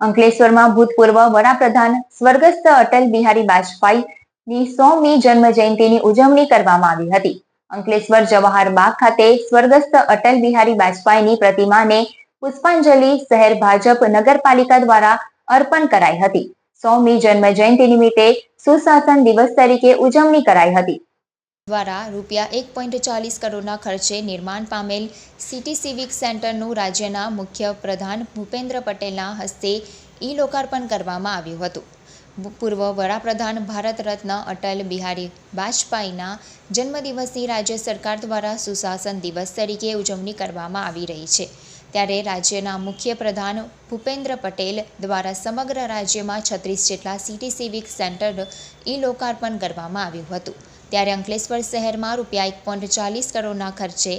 અંકલેશ્વરમાં ભૂતપૂર્વ વડાપ્રધાન સ્વર્ગસ્થ અટલ બિહારી વાજપેયીની સોમી જન્મ જયંતિની ઉજવણી કરવામાં આવી હતી. અંકલેશ્વર જવાહર બાગ ખાતે સ્વર્ગસ્થ અટલ બિહારી વાજપેયીની પ્રતિમાને પુષ્પાંજલિ શહેર ભાજપ નગરપાલિકા દ્વારા અર્પણ કરાઈ હતી. સોમી જન્મ જયંતિ નિમિત્તે સુશાસન દિવસ તરીકે ઉજવણી કરાઈ હતી. દ્વારા રૂપિયા એક પોઈન્ટ ચાલીસ કરોડના ખર્ચે નિર્માણ પામેલ સિટી સિવિક સેન્ટરનું રાજ્યના મુખ્ય પ્રધાન ભૂપેન્દ્ર પટેલના હસ્તે ઈ લોકાર્પણ કરવામાં આવ્યું હતું. પૂર્વ વડાપ્રધાન ભારત રત્ન અટલ બિહારી વાજપેયીના જન્મદિવસની રાજ્ય સરકાર દ્વારા સુશાસન દિવસ તરીકે ઉજવણી કરવામાં આવી રહી છે. ત્યારે રાજ્યના મુખ્ય પ્રધાન ભૂપેન્દ્ર પટેલ દ્વારા સમગ્ર રાજ્યમાં છત્રીસ જેટલા સિટી સિવિક સેન્ટર ઈ લોકાર્પણ કરવામાં આવ્યું હતું. ત્યારે અંકલેશ્વર શહેરમાં રૂપિયા એક પોઈન્ટ ચાલીસ કરોડના ખર્ચે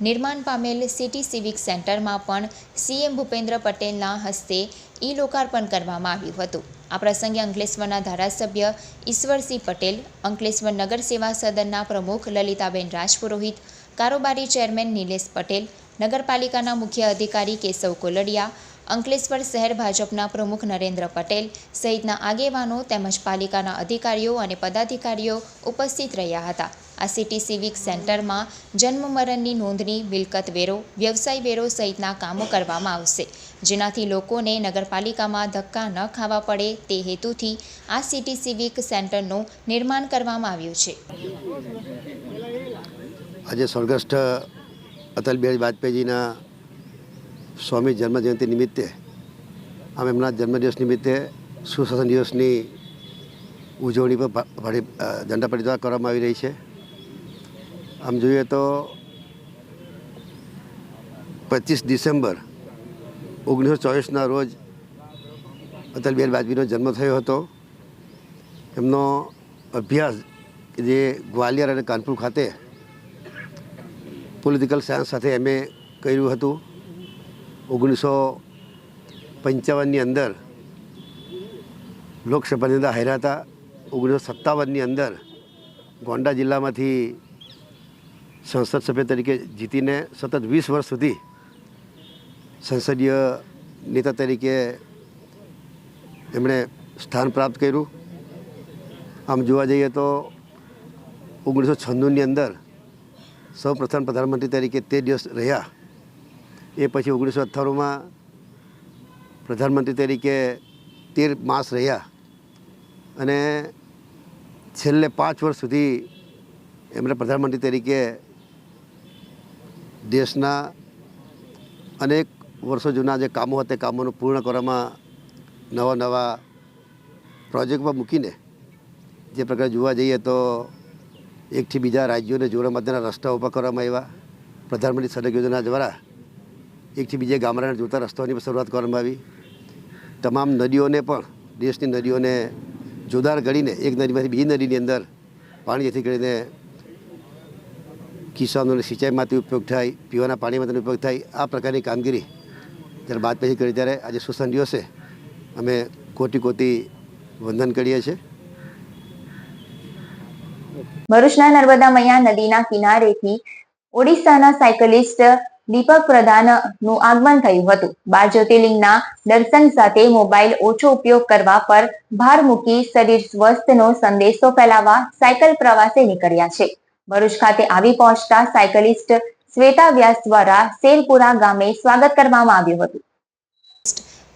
નિર્માણ પામેલ સિટી સિવિક સેન્ટરમાં પણ સીએમ ભૂપેન્દ્ર પટેલના હસ્તે ઈ લોકાર્પણ કરવામાં આવ્યું હતું. આ પ્રસંગે અંકલેશ્વરના ધારાસભ્ય ઈશ્વરસિંહ પટેલ, અંકલેશ્વર નગર સેવા સદનના પ્રમુખ લલિતાબેન રાજપુરોહિત, કારોબારી ચેરમેન નિલેશ પટેલ, નગરપાલિકાના મુખ્ય અધિકારી કેશવ કોલડિયા અંકલેશ્વર શહેર ભાજપના પ્રમુખ નરેન્દ્ર પટેલ સહિતના આગેવાનો તેમજ પાલિકાના અધિકારીઓ અને પદાધિકારીઓ ઉપસ્થિત રહ્યા હતા. આ સિટી સિવિક સેન્ટરમાં જન્મ મરણની નોંધણી, મિલકત વેરો, વ્યવસાય વેરો સહિતના કામો કરવામાં આવશે. જેનાથી લોકોને નગરપાલિકામાં ધક્કા ન ખાવા પડે તે હેતુથી આ સિટી સિવિક સેન્ટરનું નિર્માણ કરવામાં આવ્યું છે. આજે સ્વર્ગસ્થ અટલ બિહારી વાજપેયીજીના સ્વામી જન્મજયંતિ નિમિત્તે આમ એમના જન્મદિવસ નિમિત્તે સુશાસન દિવસની ઉજવણી પર ભારે ઝંડા દ્વારા કરવામાં આવી રહી છે. આમ જોઈએ તો પચીસ ડિસેમ્બર ઓગણીસો ચોવીસના રોજ અટલ બિહારી વાજપેયીનો જન્મ થયો હતો. એમનો અભ્યાસ જે ગ્વાલિયર અને કાનપુર ખાતે પોલિટિકલ સાયન્સ સાથે એમએ કર્યું હતું. ઓગણીસો પંચાવનની અંદર લોકસભાની અંદર હાર્યા હતા. ઓગણીસો સત્તાવનની અંદર ગોંડા જિલ્લામાંથી સંસદ સભ્ય તરીકે જીતીને સતત વીસ વર્ષ સુધી સંસદીય નેતા તરીકે એમણે સ્થાન પ્રાપ્ત કર્યું. આમ જોવા જઈએ તો ઓગણીસો છન્નુંની અંદર સૌ પ્રથમ પ્રધાનમંત્રી તરીકે તે દિવસ રહ્યા. એ પછી ઓગણીસો અઠ્ઠાણુંમાં પ્રધાનમંત્રી તરીકે તેર માસ રહ્યા. અને છેલ્લે પાંચ વર્ષ સુધી એમણે પ્રધાનમંત્રી તરીકે દેશના અનેક વર્ષો જૂના જે કામો હતા, તે કામોનું પૂર્ણ કરવામાં નવા નવા પ્રોજેક્ટમાં મૂકીને જે પ્રકારે જોવા જઈએ તો એકથી બીજા રાજ્યોને જોડવા માટેના રસ્તા ઊભા કરવામાં આવ્યા. પ્રધાનમંત્રી સડક યોજના દ્વારા એકથી બીજે ગામડાને જોતા રસ્તાઓની શરૂઆત કરવામાં આવી. તમામ નદીઓને પણ, દેશની નદીઓને જોદાર ગળીને એક નદીમાંથી બીજી નદીની અંદર પાણી જેથી કરીને કિસાનોને સિંચાઈ માટે ઉપયોગ થાય, પીવાના પાણી માટે ઉપયોગ થાય, આ પ્રકારની કામગીરી જ્યારે બાદ પછી કરી ત્યારે આજે સુસન દિવસે અમે કોટી કોટી વંદન કરીએ છીએ. ભરૂચના નર્મદા મૈયા નદીના કિનારેથી ઓડિશાના સાયકલિસ્ટ દીપક પ્રધાનનું આગમન થયું હતું. બાર જ્યોતિર્લિંગના દર્શન સાથે મોબાઈલ ઓછો ઉપયોગ કરવા પર ભાર મૂકી શરીર સ્વસ્થનો સંદેશો ફેલાવવા સાયકલ પ્રવાસે નીકળ્યા છે. ભરૂચ ખાતે આવી પહોંચતા સાયકલિસ્ટ શ્વેતા વ્યાસ દ્વારા શેરપુરા ગામે સ્વાગત કરવામાં આવ્યું હતું.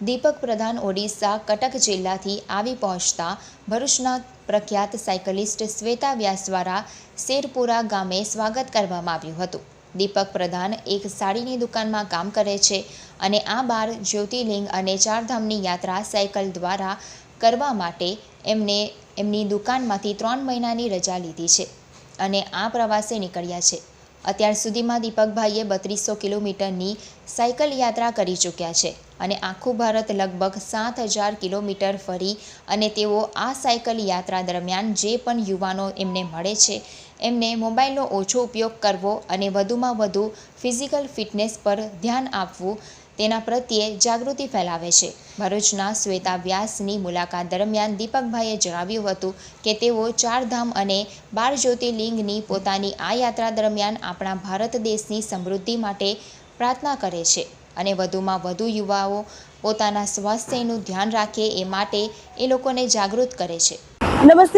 દીપક પ્રધાન ઓડિશા કટક જિલ્લાથી આવી પહોંચતા ભરૂચના પ્રખ્યાત સાયકલિસ્ટ શ્વેતા વ્યાસ દ્વારા શેરપુરા ગામે સ્વાગત કરવામાં આવ્યું હતું. દીપક પ્રધાન એક સાડીની દુકાનમાં કામ કરે છે અને આ બાર જ્યોતિર્લિંગ અને ચારધામની યાત્રા સાયકલ દ્વારા કરવા માટે એમને એમની દુકાનમાંથી ત્રણ મહિનાની રજા લીધી છે અને આ પ્રવાસે નીકળ્યા છે. અત્યાર સુધીમાં દીપકભાઈએ બત્રીસો કિલોમીટરની સાયકલ યાત્રા કરી ચૂક્યા છે અને આખું ભારત લગભગ સાત હજાર કિલોમીટર ફરી અને તેઓ આ સાયકલ યાત્રા દરમિયાન જે પણ યુવાનો એમને મળે છે, એમને મોબાઈલનો ઓછો ઉપયોગ કરવો અને વધુમાં વધુ ફિઝિકલ ફિટનેસ પર ધ્યાન આપવું તેના પ્રત્યે જાગૃતિ ફેલાવે છે. ભરૂચના શ્વેતા વ્યાસની મુલાકાત દરમિયાન દીપકભાઈએ જણાવ્યું હતું કે તેઓ ચારધામ અને બાર જ્યોતિર્લિંગની પોતાની આ યાત્રા દરમિયાન આપણા ભારત દેશની સમૃદ્ધિ માટે પ્રાર્થના કરે છે અને વધુમાં વધુ યુવાઓ પોતાના સ્વાસ્થ્યનું ધ્યાન રાખે એ માટે એ લોકોને જાગૃત કરે છે. નમસ્તે